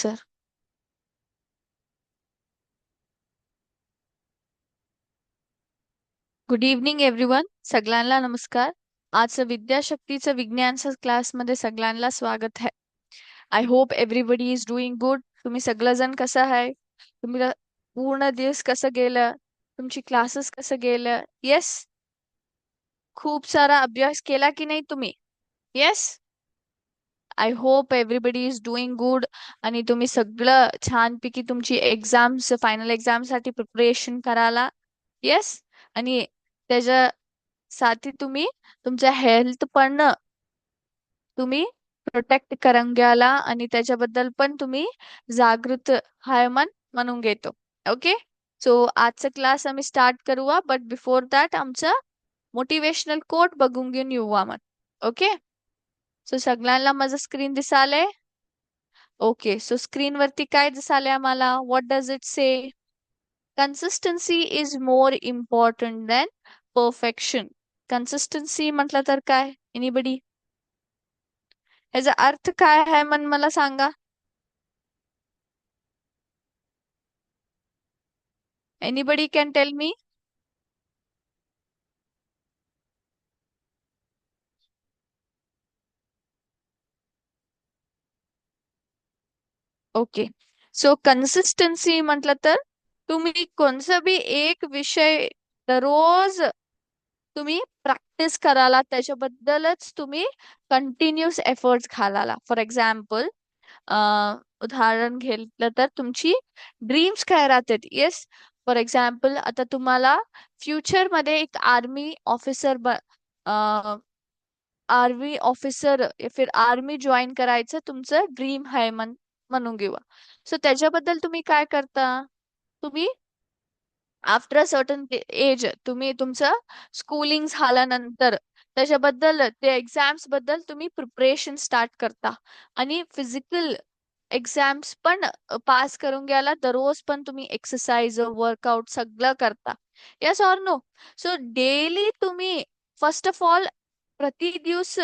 Sir good evening everyone सगळ्यांना नमस्कार. आजचं विद्याशक्तीचं विज्ञानचं क्लासमध्ये सगळ्यांना स्वागत आहे I hope everybody is doing good तुम्ही सगळंजण कसं आहे? तुम्ही पूर्ण दिवस कसं गेलं? तुमची क्लासेस कसं गेलं? येस खूप सारा अभ्यास केला की नाही तुम्ही? Yes I hope everybody is doing good आणि तुम्ही सगळं छानपैकी तुमची एक्झाम्स फायनल एक्झामसाठी प्रिपरेशन कराला येस आणि त्याच्यासाठी तुम्ही तुमच्या हेल्थ पण तुम्ही प्रोटेक्ट करून घ्याला आणि त्याच्याबद्दल पण तुम्ही जागृत हाय मन म्हणून घेतो. ओके सो आजचा क्लास आम्ही स्टार्ट करूया बट बिफोर दॅट आमचं मोटिवेशनल कोट बघून घेऊन येऊ मग ओके सो सगळ्यांना माझं स्क्रीन दिसालय ओके सो स्क्रीन वरती काय दिसालंय आम्हाला? What does it say consistency is more important than perfection consistency म्हटलं तर काय? एनीबडी याचा अर्थ काय आहे मन मला सांगा. Anybody can tell me okay so consistency म्हटलं तर तुम्ही कोणता बी एक विषय दररोज तुम्ही प्रॅक्टिस कराला त्याच्याबद्दलच तुम्ही कंटिन्युअस एफर्ट्स घालाला फॉर एक्झाम्पल उदाहरण घेतलं तर तुमची ड्रीम्स काय राहतात? येस फॉर एक्झाम्पल आता तुम्हाला फ्युचरमध्ये एक आर्मी ऑफिसर आर्मी ऑफिसर फिर आर्मी जॉईन करायचं तुमचं ड्रीम आहे म्हण म्हणून घेऊ सो त्याच्याबद्दल तुम्ही काय करता? तुम्ही आफ्टर अ सर्टन एज तुम्ही तुमचं स्कूलिंग झाल्यानंतर त्याच्याबद्दल ते एक्झाम्सबद्दल तुम्ही प्रिपरेशन स्टार्ट करता. आणि फिजिकल एक्झाम्स पण पास करून घ्यायला दररोज पण तुम्ही एक्सरसाइज वर्कआउट सगळं करता. Yes or no so daily तुम्ही फर्स्ट ऑफ ऑल प्रति दिवस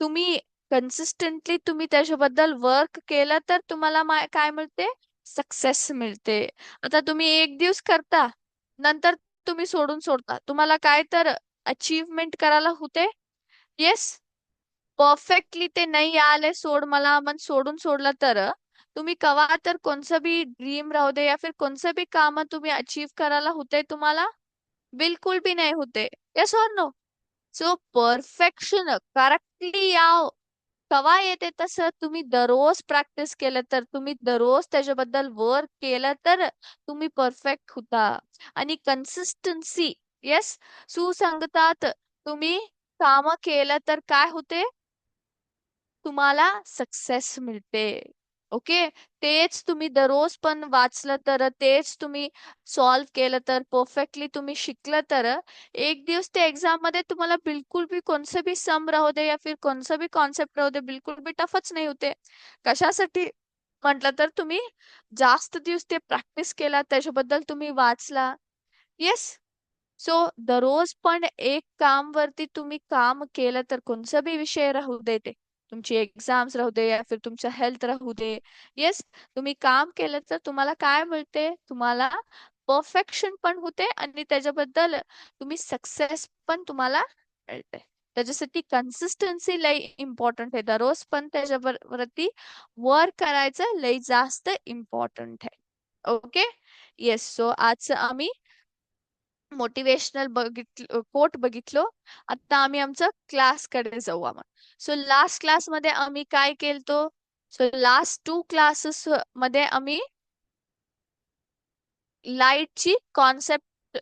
तुम्ही कन्सिस्टंटली तुम्ही त्याच्याबद्दल वर्क केलं तर तुम्हाला काय मिळते? सक्सेस मिळते. आता तुम्ही एक दिवस करता, नंतर तुम्ही सोडून सोडता. तुम्हाला काय तर अचीवमेंट करायला होते? येस परफेक्टली ते नाही आले, सोड मला मन सोडून सोडलं तर, तुम्ही कवा तर कोणचं बी ड्रीम राहू दे, या फिर कोणचं बी काम तुम्ही अचीव करायला होते तुम्हाला? बिलकुल बी नाही होते. Yes or no so perfection correctly याव. कवा येते तसं तुम्ही दररोज प्रॅक्टिस केलं तर तुम्ही दररोज त्याच्याबद्दल वर्क केलं तर तुम्ही परफेक्ट होता. आणि कन्सिस्टन्सी येस सुसंगतात तुम्ही काम केलं तर काय होते? तुम्हाला सक्सेस मिळते. ओके? तेच तुम्ही दररोज पण वाचलं तर तेच तुम्ही सॉल्व केलं तर परफेक्टली तुम्ही शिकलं तर एक दिवस ते एक्झाममध्ये तुम्हाला बिलकुल बी कोणसे बी सम राहू दे या फिर कोणसे बी कॉन्सेप्ट राहू दे बिलकुल बी टफच नाही होते. कशासाठी? म्हटलं तर तुम्ही जास्त दिवस ते प्रॅक्टिस केला त्याच्याबद्दल तुम्ही वाचला. येस? सो दररोज पण एक काम वरती तुम्ही काम केलं तर कोणचा बी विषय राहू दे ते. तुमची एक्झाम्स राहू दे या फिर तुमच्या हेल्थ राहू दे. येस तुम्ही काम केलं तर तुम्हाला काय मिळते? तुम्हाला परफेक्शन पण होते आणि त्याच्याबद्दल तुम्ही सक्सेस पण तुम्हाला मिळते. त्याच्यासाठी कन्सिस्टन्सी लई इम्पॉर्टंट आहे. दररोज पण त्याच्यावरती वर्क करायचं लई जास्त इम्पॉर्टंट आहे. ओके येस सो आज आम्ही मोटिवेशनल बघितलं कोट बघितलो. आता आम्ही आमचं क्लासकडे जाऊ आपण सो लास्ट क्लासमध्ये आम्ही काय केलतो? सो लास्ट टू क्लासेस मध्ये आम्ही लाईटची कॉन्सेप्ट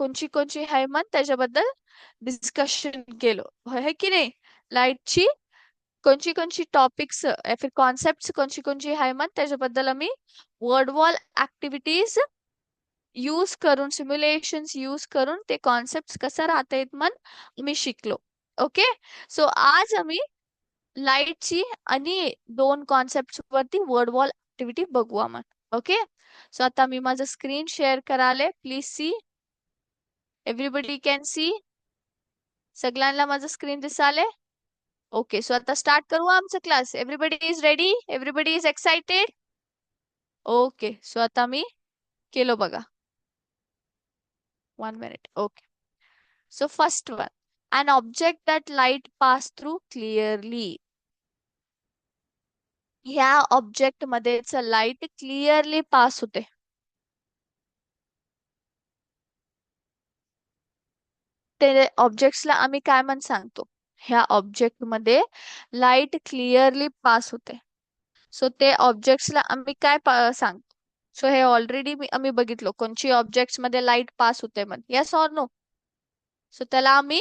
कोणची कोणची आहे मग त्याच्याबद्दल डिस्कशन केलो. है की नाही? लाईटची कोणची कोणची टॉपिक्स फिर कॉन्सेप्ट कोणची कोणची आहे मग त्याच्याबद्दल आम्ही वर्ड वॉल ऍक्टिव्हिटीज यूज करून सिम्युलेशन्स यूज करून ते कॉन्सेप्ट कसं राहतायत मन मी शिकलो. ओके सो आज आम्ही लाईटची आणि दोन कॉन्सेप्ट वरती वर्ड वॉल ऍक्टिव्हिटी बघू आम्ही. ओके सो आता मी माझं स्क्रीन शेअर कराले. Please see everybody can see सगळ्यांना माझं स्क्रीन दिसाले. ओके सो आता स्टार्ट करू आमचं class everybody is ready everybody is excited okay so आता मी केलो बघा. One minute okay so first one an object that light pass through clearly. ह्या ऑब्जेक्ट मध्येच लाइट क्लिअरली पास होते ते ऑब्जेक्ट्सला आम्ही काय म्हण सांगतो ह्या ऑब्जेक्टमध्ये लाइट क्लिअरली पास होते सो ते ऑब्जेक्ट्सला आम्ही काय सांगतो सो हे ऑलरेडी आम्ही बघितलो. कोणची ऑब्जेक्टमध्ये लाइट पास होते मग येस ऑर नो सो त्याला आम्ही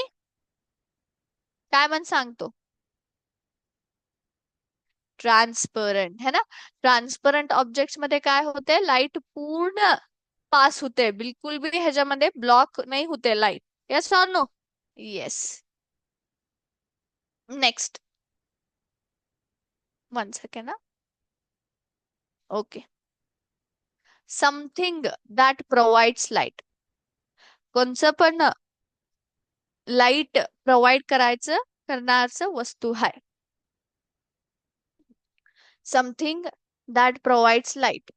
काय म्हण सांगतो? ट्रान्सपरंट है ना? ट्रान्सपरंट ऑब्जेक्टमध्ये काय होते? लाइट पूर्ण पास होते. बिलकुल भी ह्याच्यामध्ये ब्लॉक नाही होते light yes or no yes next one second ना okay something that provides light कोणचं पण लाइट प्रोव्हाइड करायचं करणारचं वस्तू आहे समथिंग दॅट प्रोव्हाइड्स लाइट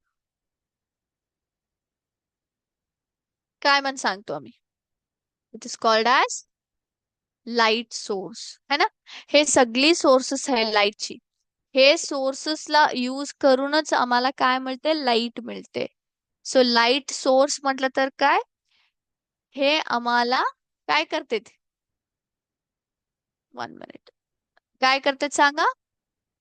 काय म्हण सांगतो आम्ही? It is called as light source है ना? हे सगळी सोर्सेस आहे लाईटची हे सोर्सेसला यूज करूनच आम्हाला काय मिळते? लाइट मिळते. सो लाइट सोर्स म्हटलं तर काय? हे आम्हाला काय करते वन मिनिट काय करते सांगा?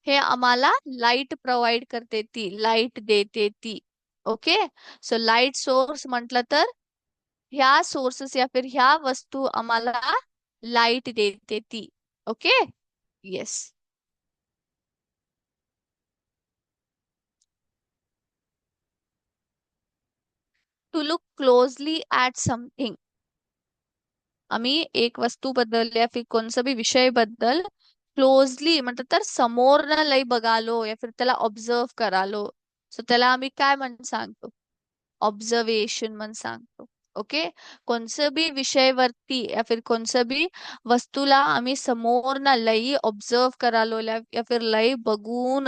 हे आम्हाला लाइट प्रोव्हाइड करते ती लाइट देते ती. ओके सो लाइट सोर्स म्हटलं तर ह्या सोर्सेस या फिर ह्या वस्तू आम्हाला लाइट देते ती. Okay yes to look closely at something आम्ही एक वस्तू बद्दल या फिर कोणचा बी विषयबद्दल क्लोजली म्हणतात तर समोर न लई बघालो या फिर त्याला ऑब्झर्व करालो. सो त्याला आम्ही काय म्हण सांगतो? ऑब्झर्वेशन म्हण सांगतो. ओके कोणचं बी विषयवरती या फिर कोणचं बी वस्तूला आम्ही समोर ना लई ऑब्झर्व करालो या फिर लई बघून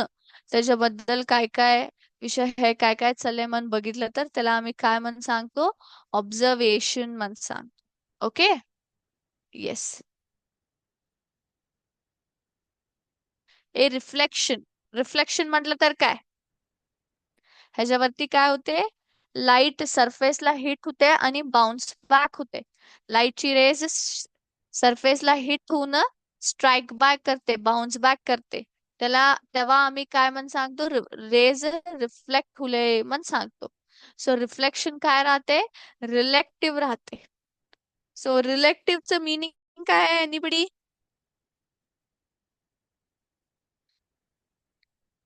त्याच्याबद्दल काय काय विषय हे काय काय चाललंय मन बघितलं तर त्याला आम्ही काय म्हण सांगतो? ऑब्झर्वेशन म्हण सांगतो. Okay yes a reflection reflection म्हटलं तर काय? ह्याच्यावरती काय होते? लाइट सरफेसला हिट होते आणि बाउन्स बॅक होते. लाईटची रेज सरफेसला हिट होऊन स्ट्राईक बॅक करते बाउन्स बॅक करते. त्याला तेव्हा आम्ही काय म्हण सांगतो रेज रिफ्लेक्ट हुले म्हण सांगतो. सो रिफ्लेक्शन काय राहते? रिलेक्टिव्ह राहते. सो रिलेक्टिव्हचं मिनिंग काय आहे एनिबडी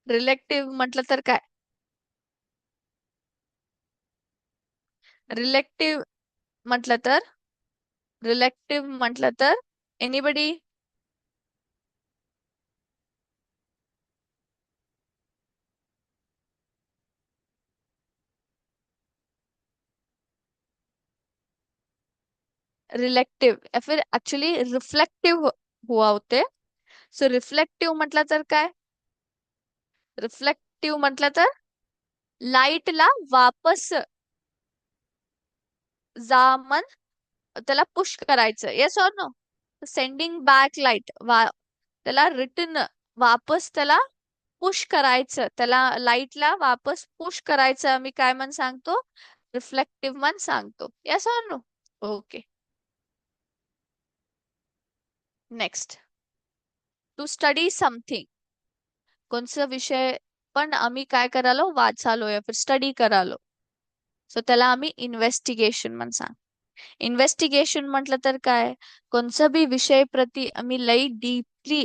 रिलेक्टिव्ह म्हटलं तर काय? रिलेक्टिव्ह म्हटलं तर? रिलेक्टिव्ह म्हटलं तर? एनिबडी रिलेक्टिव्ह या फिर ऍक्च्युली रिफ्लेक्टिव्ह हुआ होते. सो रिफ्लेक्टिव्ह म्हटलं तर काय? रिफ्लेक्टिव्ह म्हटलं तर लाईटला वापस जामन त्याला पुश करायचं. Yes or no sending back light वा त्याला रिटर्न वापस त्याला पुश करायचं. त्याला लाईटला वापस पुश करायचं. मी काय म्हण सांगतो? रिफ्लेक्टिव्ह म्हण सांगतो. Yes or no okay next to study something कोणचा विषय? पण आम्ही काय करालो वाचालो या फिर स्टडी करालो सो त्याला आम्ही इन्व्हेस्टिगेशन म्हण सांग. इन्व्हेस्टिगेशन म्हटलं तर काय? कोणचा बी विषय प्रती आम्ही लई डीपली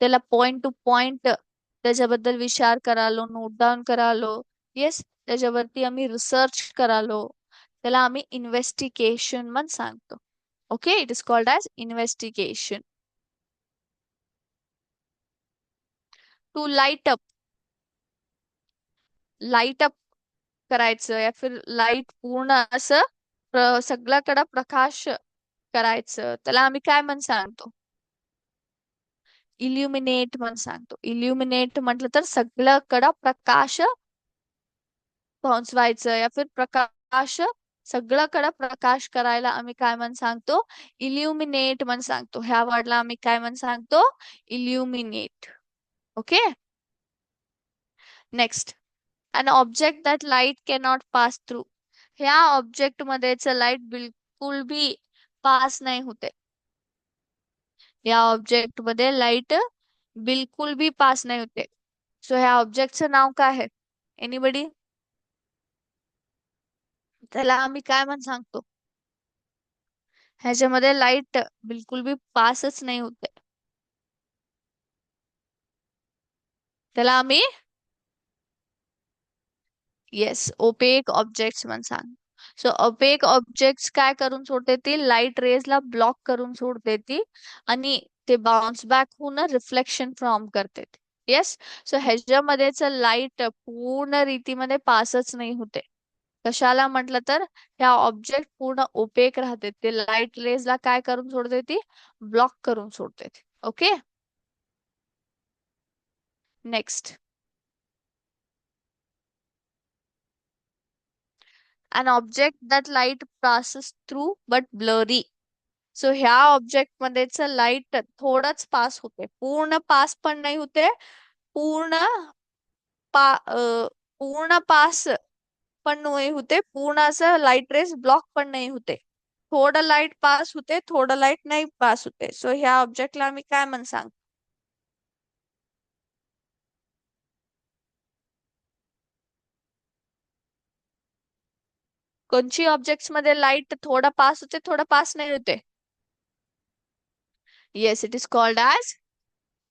त्याला पॉइंट टू पॉइंट त्याच्याबद्दल विचार करालो नोट डाऊन करालो येस त्याच्यावरती आम्ही रिसर्च करालो त्याला आम्ही इन्व्हेस्टिगेशन म्हण सांगतो. Okay it is called as investigation to light up light up करायचं. या फिर लाइट पूर्ण असं सगळ्याकडे प्रकाश करायचं. त्याला आम्ही काय म्हण सांगतो? इल्युमिनेट म्हण सांगतो. इल्युमिनेट म्हटलं तर सगळ्याकडे प्रकाश पोहोचवायचं. या फिर प्रकाश सगळ्याकडे प्रकाश करायला आम्ही काय म्हण सांगतो? इल्युमिनेट म्हण सांगतो. ह्या वर्डला आम्ही काय म्हण सांगतो? Illuminate okay next an object that light cannot pass through ह्या ऑब्जेक्ट मध्येच लाइट बिलकुल भी पास नाही होते. या ऑब्जेक्टमध्ये लाइट बिलकुल भी पास नाही होते. सो ह्या ऑब्जेक्टचं नाव काय आहे? एनीबडी त्याला आम्ही काय म्हणून सांगतो? ह्याच्यामध्ये लाइट बिलकुल भी पासच नाही होते. त्याला आम्ही येस ओपेक ऑब्जेक्ट्स म्हणून सांग सो ओपेक ऑब्जेक्ट्स काय करून सोडते ती लाइट रेजला ब्लॉक करून सोडते ती आणि ते बाउन्स बॅक होऊन रिफ्लेक्शन फॉर्म करते येस सो ह्याच्यामध्येच लाइट पूर्ण रीतीमध्ये पासच नाही होते. कशाला म्हटलं तर ह्या ऑब्जेक्ट पूर्ण ओपेक राहते ते लाइट रेजला काय करून सोडते ती ब्लॉक करून सोडते okay next an object that light passes through but blurry. So ह्या ऑब्जेक्ट मध्येच लाइट थोडंच पास होते. पूर्ण पास पण नाही होते. पूर्ण पा पूर्ण पास पण नाही होते. पूर्ण असं लाइट रेस ब्लॉक पण नाही होते. थोडं लाइट पास होते थोडं लाइट नाही पास होते. सो ह्या ऑब्जेक्टला आम्ही काय म्हण सांग? कोणची ऑब्जेक्टमध्ये लाइट थोडा पास होते थोडा पास नाही होते? Yes it is called as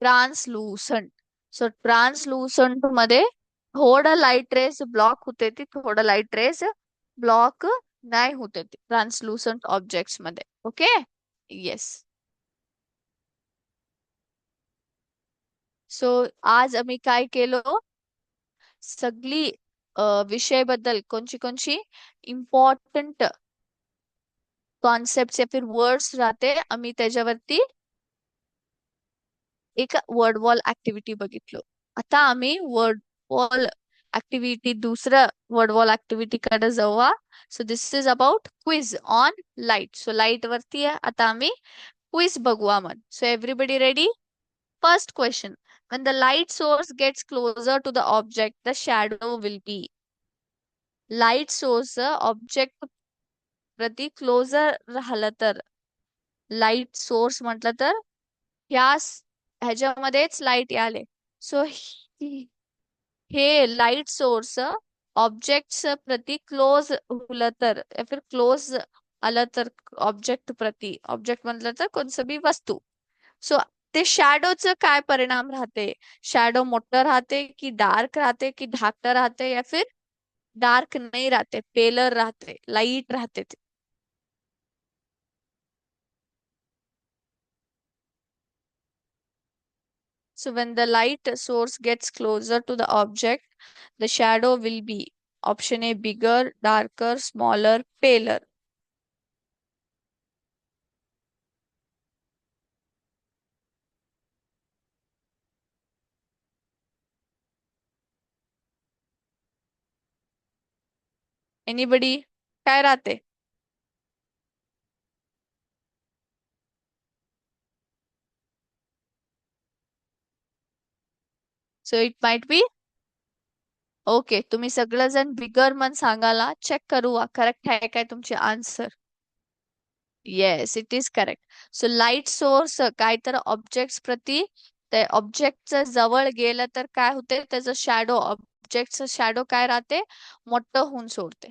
translucent so ट्रान्सलुसंटमध्ये थोडं लाइट रेस ब्लॉक होते ती थोडं लाइट रेस ब्लॉक नाही होते ती ट्रान्सलुसंट ऑब्जेक्टमध्ये. ओके येस सो आज आम्ही काय केलो? सगळी विषयाबद्दल कोणची कोणची? इम्पॉर्टंट कॉन्सेप्ट या फिर वर्ड्स राहते. आम्ही त्याच्यावरती एक वर्ड वॉल ऍक्टिव्हिटी बघितलो. आता आम्ही वर्ड वॉल ऍक्टिव्हिटी दुसरं वर्ड वॉल ऍक्टिव्हिटी कडे जाऊया so this is about quiz on light so light वरती आता आम्ही क्विज बघूया मग so everybody ready first question when the light source gets closer to the object the shadow will be. Light source object प्रति closer राहिलं तर light source म्हटलं तर ह्या ह्याच्यामध्येच लाइट आले सो हे लाइट सोर्स ऑब्जेक्ट प्रति क्लोज होलं तर या फिर क्लोज आलं तर ऑब्जेक्ट प्रति. ऑब्जेक्ट म्हटलं तर कोणसं बी वस्तू. सो ते शॅडोचं काय परिणाम राहते शॅडो मोठं राहते की डार्क राहते की धाकटं राहते या फिर डार्क नाही राहते पेलर राहते लाइट राहते ते So when the light source gets closer to the object, the shadow will be option A bigger, darker, smaller, paler. Anybody काय राहते? So it might be okay तुम्ही सगळेजण बिगर मन सांगाला चेक करू करेक्ट आहे काय तुमचे answer yes it is correct so light source काय तर ऑब्जेक्ट प्रती ते ऑब्जेक्टचं जवळ गेलं तर काय होते? त्याचं शॅडो ऑब्जेक्टचं शॅडो काय राहते? मोठं होऊन सोडते.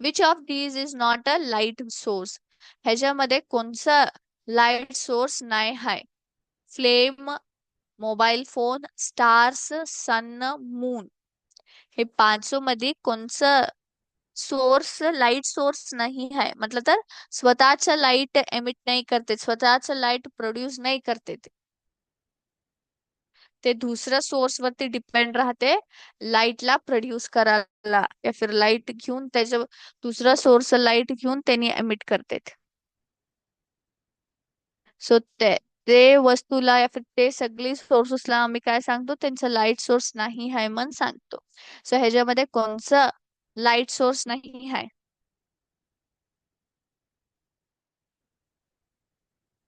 Which of these is not a light source ह्याच्यामध्ये कोणचा लाइट सोर्स नाही आहे flame mobile phone stars sun moon हे पाचो मध्ये कोणचं सोर्स लाइट सोर्स नाही आहे म्हटलं तर स्वतःच लाइट एमिट नाही करते. स्वतःच लाइट प्रोड्यूस नाही करते ते. ते दुसऱ्या सोर्स वरती डिपेंड राहते लाईटला प्रोड्यूस करायला. या फिर लाइट घेऊन त्याच्या दुसरा सोर्स लाइट घेऊन त्यांनी एमिट करते. सो ते ते वस्तूला या फिर ते सगळी सोर्सेसला आम्ही काय सांगतो? त्यांचा लाइट सोर्स नाही आहे म्हणून सांगतो. सो ह्याच्यामध्ये कोणचा लाइट सोर्स नाही आहे?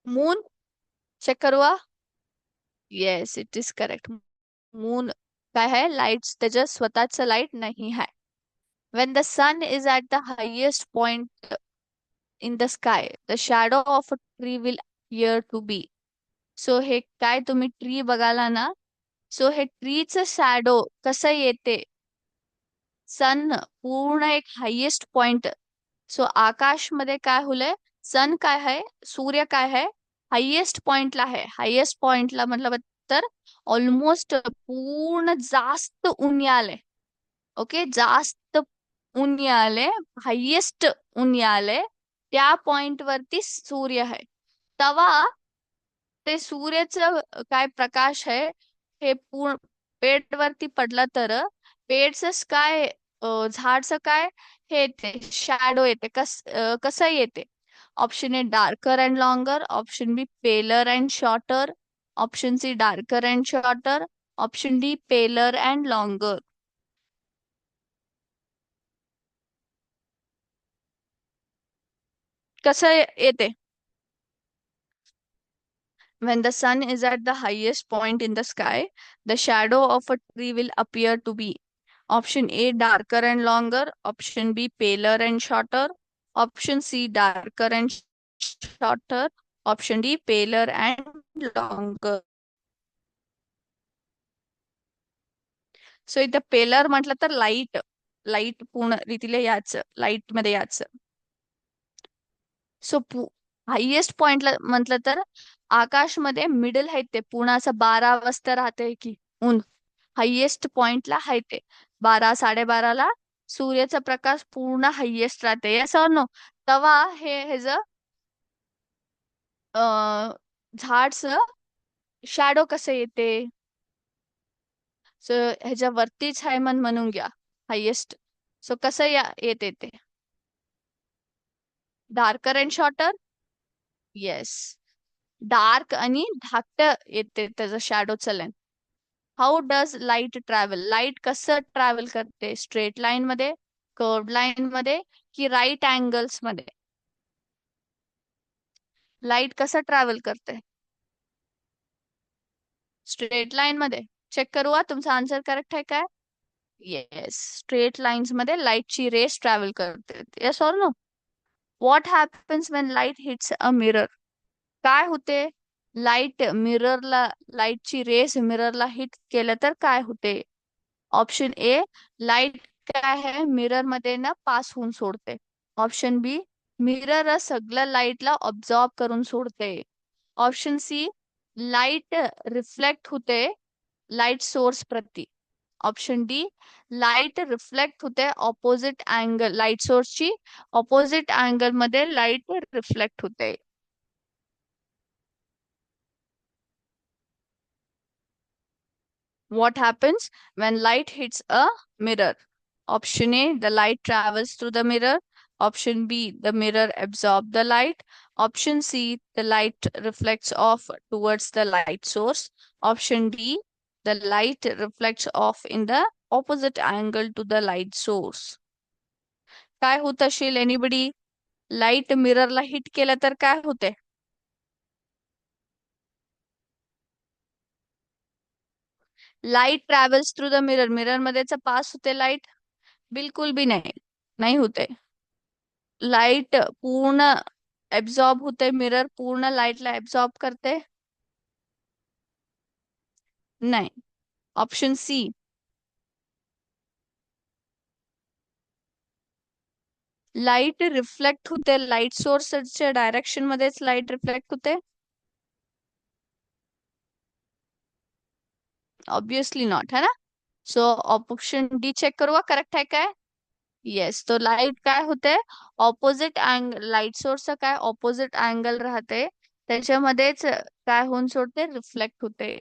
मून चेक करवा. Yes it is correct moon काय आहे लाइट त्याच्या स्वतःच लाइट नाही आहे when the sun is at the highest point in the sky the shadow of a tree will appear to be so हे काय तुम्ही ट्री बघाला ना? सो हे ट्रीचं शॅडो कसं येते? सन पूर्ण एक हायेस्ट पॉइंट सो आकाशमध्ये काय होलंय? सन काय आहे? सूर्य काय आहे? हायेस्ट पॉइंटला आहे. हायेस्ट पॉइंटला म्हटलं तर ऑलमोस्ट पूर्ण जास्त ऊन आले. ओके जास्त ऊन आले. हायेस्ट ऊन आले. त्या पॉइंट वरती सूर्य आहे. तवा ते सूर्याचं काय प्रकाश आहे? हे पूर्ण पेट वरती पडलं तर पेटच काय झाडचं काय? हे येते. शॅडो येते. कस कसं येते? option A darker and longer option B paler and shorter option C darker and shorter option D paler and longer कसं येते When the sun is at the highest point in the sky, the shadow of a tree will appear to be option A darker and longer, option B paler and shorter, option C darker and shorter, option D paler and longer. So इथं paler म्हटलं तर light light पूर्ण रीतीला याच लाइटमध्ये याच so highest पॉइंटला म्हटलं तर आकाशमध्ये middle आहे ते पूर्ण असं बारा वाजता राहते की ऊन. हायेस्ट पॉइंटला आहे. ते बारा साडेबाराला सूर्याचा प्रकाश पूर्ण हायेस्ट राहते. असं नो तवा हे हेज झाडच शॅडो कसं येते? सो ह्याच्या वरतीच आहे मन म्हणून घ्या. हायेस्ट सो कसं या येते ते? Darker and shorter yes dark आणि धाकट येते त्याचं शॅडोचं length how does light travel light कसं ट्रॅव्हल करते? स्ट्रेट लाईन मध्ये कर्व लाईन मध्ये की राईट अँगल्समध्ये? लाइट कसं ट्रॅव्हल करते? स्ट्रेट लाईन मध्ये. चेक करूया तुमचा आन्सर करेक्ट आहे काय? येस स्ट्रेट लाईन्समध्ये लाईटची रेस ट्रॅव्हल करते. Yes or no what happens when light hits a mirror काय होते? लाइट मिररला लाईटची रेस मिररला हिट केलं तर काय होते? ऑप्शन ए लाइट काय आहे? मिररमध्ये ना पास होऊन सोडते. ऑप्शन बी मिरर सगळं लाईटला ऑब्झॉर्ब करून सोडते. ऑप्शन सी लाइट रिफ्लेक्ट होते लाइट सोर्स प्रती. ऑप्शन डी लाइट रिफ्लेक्ट होते ऑपोजिट अँगल लाइट सोर्सची ऑपोजिट अँगलमध्ये लाइट रिफ्लेक्ट होते. What happens when light hits a mirror? Option A, the light travels through the mirror. Option B, the mirror absorbs the light. Option C, the light reflects off towards the light source. Option D, the light reflects off in the opposite angle to the light source. काय होत असेल anybody light मिररला hit केलं तर काय होते light travels through the mirror. Mirror मध्येच pass होते light? बिलकुल भी नाही. नाही होते. लाइट पूर्ण एब्झॉर्ब होते. मिरर पूर्ण लाईटला एब्झॉर्ब करते? नाही. Option C. लाइट रिफ्लेक्ट होते. लाइट सोर्सच्या डायरेक्शन मध्येच लाइट रिफ्लेक्ट होते. ऑब्वियसली नॉट है ना? सो ऑप्शन डी चेक करू करेक्ट आहे काय? येस तो लाइट काय होते? ऑपोजिट अँगल लाइट सोर्स काय? ऑपोजिट अँगल राहते. त्याच्यामध्येच काय होऊन सोडते? रिफ्लेक्ट होते.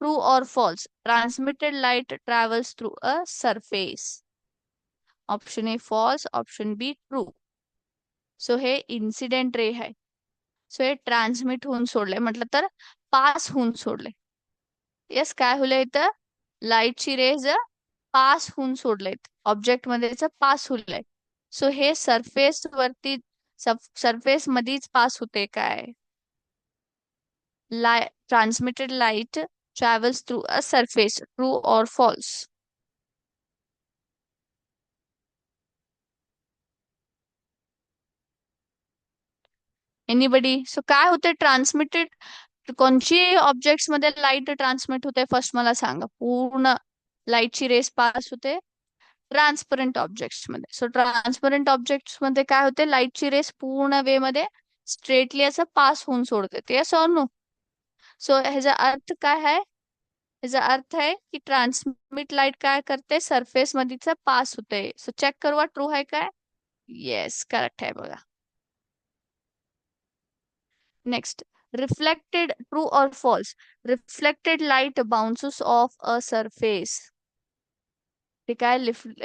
ट्रू और false transmitted light travels through a surface option A false option B true so हे इन्सिडेंट रे आहे सो हे ट्रान्समिट होऊन सोडले. म्हटलं तर पास होऊन सोडले. येस काय होलं इथं? लाईटची रेज पास होऊन सोडलेत. ऑब्जेक्टमध्ये पास होलंय. सो हे सरफेस वरती सरफेस मध्येच पास होते काय? लाय transmitted light travels through a surface true or false anybody so काय होते ट्रान्समिटेड कोणची ऑब्जेक्टमध्ये लाइट ट्रान्समिट होते फर्स्ट मला सांगा. पूर्ण लाईटची रेस पास होते. ट्रान्सपरंट ऑब्जेक्टमध्ये. सो ट्रान्सपरंट ऑब्जेक्टमध्ये काय होते? लाईटची रेस पूर्ण वे मध्ये स्ट्रेटली असं पास होऊन सोडते. ते असं नो सो ह्याचा अर्थ काय आहे? ह्याचा अर्थ आहे की ट्रान्समिट लाइट काय करते? सरफेस मध्ये पास होते. सो चेक करवा ट्रू आहे काय? येस करेक्ट आहे बघा. Next reflected true or false reflected light bounces off a surface ठीक काय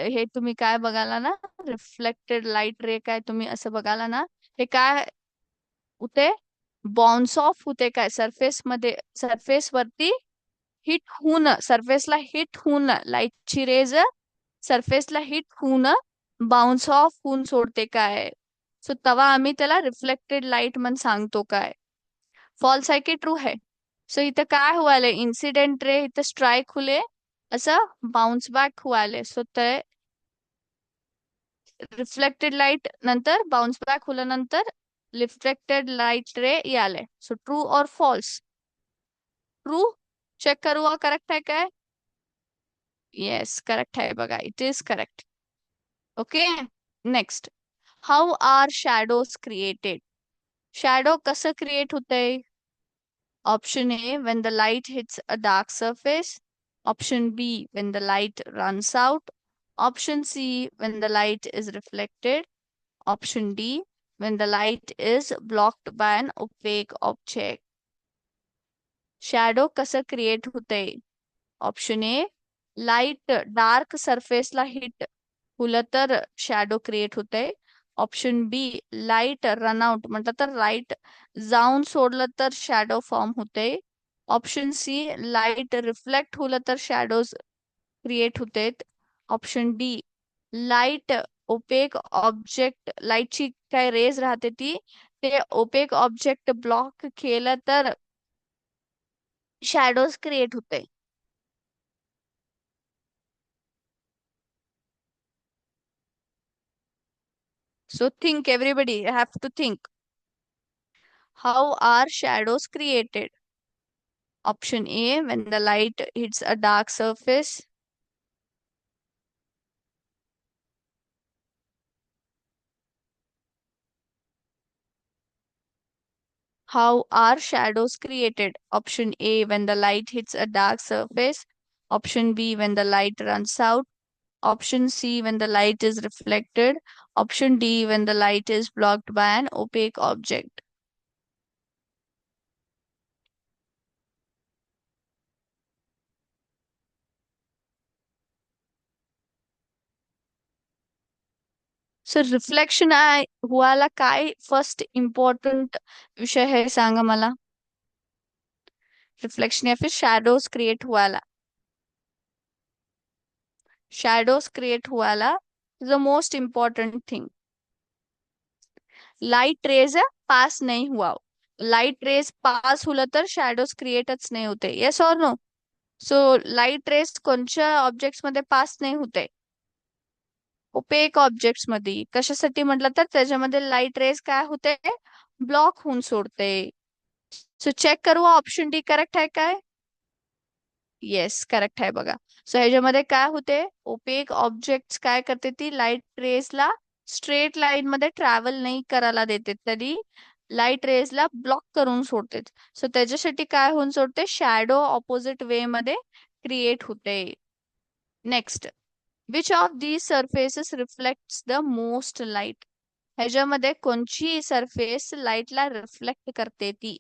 हे तुम्ही काय बघाला ना? रिफ्लेक्टेड लाइट रे काय तुम्ही असं बघाला ना? हे काय होते? बाउन्स ऑफ होते काय? सरफेस मध्ये सरफेस वरती हिट होऊन सरफेसला हिट होऊन लाईटची रेज सरफेसला हिट होऊन बाउन्स ऑफ होऊन सोडते काय? सो तवा आम्ही त्याला रिफ्लेक्टेड लाइट म्हणून सांगतो काय? फॉल्स आहे की ट्रू आहे? सो इथं काय व्हायलंय इन्सिडेंट रे इथं स्ट्राईक हुले असं बाउन्स बॅक व्हायलंय सो ते रिफ्लेक्टेड लाइट नंतर बाउन्स बॅक नंतर रिफ्लेक्टेड लाइट रे याले सो ट्रू और फॉल्स ट्रू चेक करू करेक्ट आहे काय? येस करेक्ट आहे बघा. It is correct okay next how are shadows created shadow कसं क्रिएट होतंय? option A when the light hits a dark surface option b when the light runs out option c when the light is reflected option d when the light is blocked by an opaque object shadow कसं create होतंय option A light dark सरफेसला hit होलं तर shadow create होतंय option B light run out म्हटलं तर light जाऊन सोडलं तर shadow form होते. ऑप्शन सी लाइट रिफ्लेक्ट होलं तर शॅडोज क्रिएट होते option D light opaque object लाईटची काय रेज राहते ती ते ओपेक ऑब्जेक्ट ब्लॉक केलं तर शॅडोज क्रिएट होते. So think everybody have to think. How are shadows created? Option A when the light hits a dark surface. How are shadows created? Option A when the light hits a dark surface. Option B when the light runs out Option C when the light is reflected. Option D when the light is blocked by an opaque object. Sir reflection हुआला काय first important विषय है सांगा मला reflection या फिर shadows create हुआला shadows create हुआला the most important thing light rays pass नाही हुआ light rays pass हुलं तर शॅडोज क्रिएटच नाही होते. Yes or no so light rays कोणत्या ऑब्जेक्टमध्ये पास नाही होते? ओपेक ऑब्जेक्टमध्ये कशासाठी म्हटलं तर त्याच्यामध्ये लाइट रेज काय होते? ब्लॉक होऊन सोडते. सो चेक करू. ऑप्शन डी करेक्ट आहे काय? येस करेक्ट आहे बघा. सो ह्याच्यामध्ये काय होते? ओपेक ऑब्जेक्ट काय करते ती? लाइट रेसला स्ट्रेट लाईन मध्ये ट्रॅव्हल नाही करायला देते तरी लाइट रेजला ब्लॉक करून सोडते. सो त्याच्यासाठी काय होऊन सोडते? शॅडो ऑपोजिट वे मध्ये क्रिएट होते. Next which of the surfaces reflect the most light ह्याच्यामध्ये कोणची सरफेस लाईटला रिफ्लेक्ट करते ती?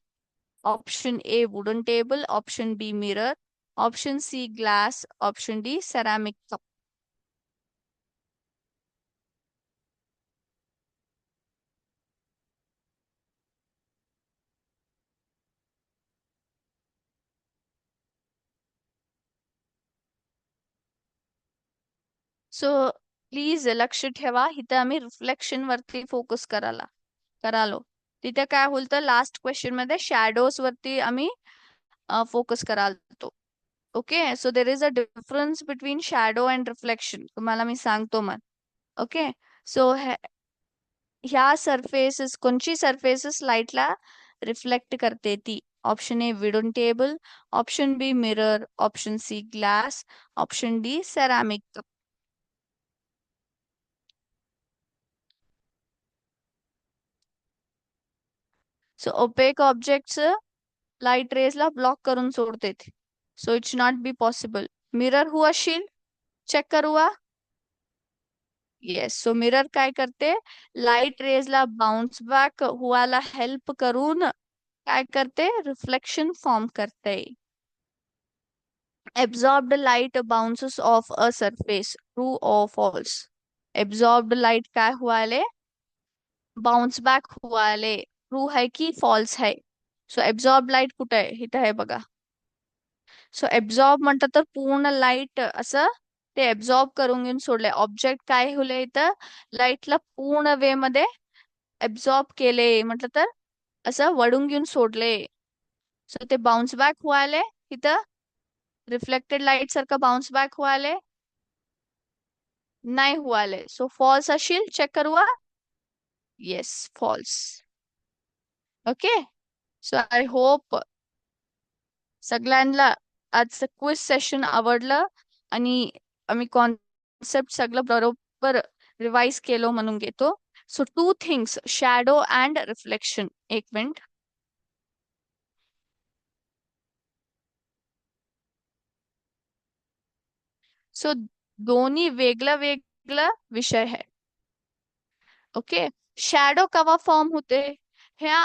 Option A wooden table option B mirror option C glass. Option D ceramic cup so please लक्ष ठेवा. इथं आम्ही रिफ्लेक्शन वरती फोकस कराला करालो. तिथे काय होईल तर लास्ट क्वेश्चनमध्ये शॅडोज वरती आम्ही फोकस करालो okay so there is a difference between shadow and reflection तुम्हाला मी सांगतो मग. ओके सो ह्या सरफेसेस कोणची सरफेसेस लाईटला रिफ्लेक्ट करते ती? Option A wooden table option B mirror option C glass option D ceramic so opaque object light रेजला block करून सोडते so it's not be possible mirror हुआ शील चेक करूया येस सो मिरर काय करते? लाइट रेजला बाउन्स बॅक व्हायला help करून काय करते? रिफ्लेक्शन फॉर्म करते. Absorbed light bounces off a surface true or false absorbed light काय हुआले बाउन्स बॅक हुआले ट्रू है की फॉल्स है? सो एब्झॉर्ब लाइट कुठे? आहे इथं आहे बघा. सो एब्झॉर्ब म्हणतात तर पूर्ण लाइट असं ते एब्झॉर्ब करून घेऊन सोडले ऑब्जेक्ट काय होले इथं? लाईटला पूर्ण वे मध्ये एब्झॉर्ब केले म्हटलं तर असं वडून घेऊन सोडले सो ते बाउन्स बॅक व्हायले इथं. रिफ्लेक्टेड लाइट सारखं बाउन्स बॅक व्हायले नाही व्हायले सो फॉल्स असेल चेक करूया yes false okay so I hope सगळ्यांना आजचं क्विज सेशन आवडलं आणि आम्ही कॉन्सेप्ट सगळं बरोबर रिवाइज केलो म्हणून घेतो. So two things shadow and reflection एक मिनिट सो दोन्ही वेगळं वेगळं विषय आहे. ओके शॅडो कवा फॉर्म होते? ह्या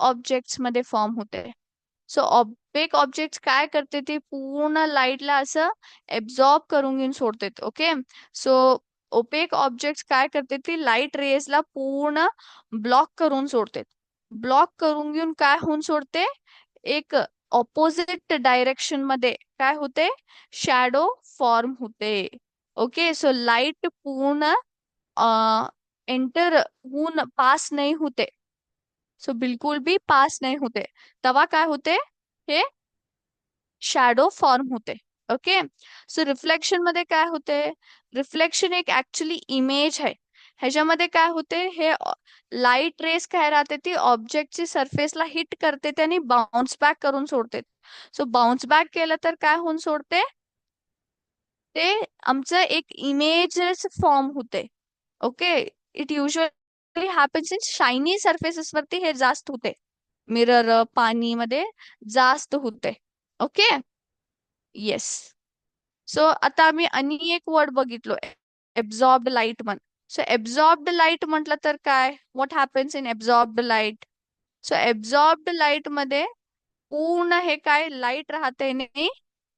ऑब्जेक्ट्समध्ये फॉर्म होते. सो ऑब्बेक ऑब्जेक्ट काय करते ते पूर्ण लाईटला असं एब्झॉर्ब करून घेऊन सोडते ओके सो ओपेक ऑब्जेक्ट काय करते ती लाइट रेजला पूर्ण ब्लॉक करून सोडते ब्लॉक करून घेऊन काय होऊन सोडते? एक ऑपोजिट डायरेक्शनमध्ये काय होते? शॅडो फॉर्म होते ओके सो लाइट पूर्ण एंटर होऊन पास नाही होते. सो बिलकुल भी पास नाही होते। तेव्हा काय होते? हे शॅडो फॉर्म होते ओके सो रिफ्लेक्शनमध्ये काय होते? रिफ्लेक्शन एक ऍक्च्युली इमेज आहे. ह्याच्यामध्ये काय होते? हे लाइट रेस काय राहते? ती ऑब्जेक्टची सरफेसला हिट करते आणि बाउन्स बॅक करून सोडते. सो बाउन्स बॅक केलं तर काय होऊन सोडते? ते आमचं एक इमेज फॉर्म होते okay it usually happens in shiny surfaces वरती हे जास्त होते. मिरर पाणी मध्ये जास्त होते. ओके येस सो आता आम्ही आणि एक वर्ड बघितलो एब्झॉर्ब्ड लाइट म्हण. सो एब्झॉर्ब्ड लाइट म्हटलं तर काय? What happens in absorbed light so absorbed लाइटमध्ये पूर्ण हे काय? लाइट राहते नाही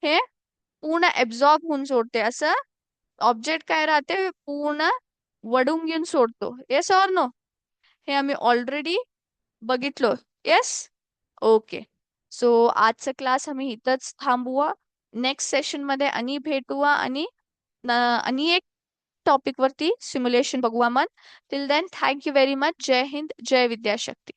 हे पूर्ण एब्झॉर्ब होऊन सोडते. असं ऑब्जेक्ट काय राहते? पूर्ण वडून घेऊन सोडतो. येस ऑर नो हे आम्ही ऑलरेडी बघितलो. येस ओके सो आजचा क्लास आम्ही इथंच थांबवूया नेक्स्ट सेशनमध्ये आणि भेटूया आणि आणि एक टॉपिक वरती सिम्युलेशन बघूया मन till then thank you very much जय हिंद जय विद्याशक्ती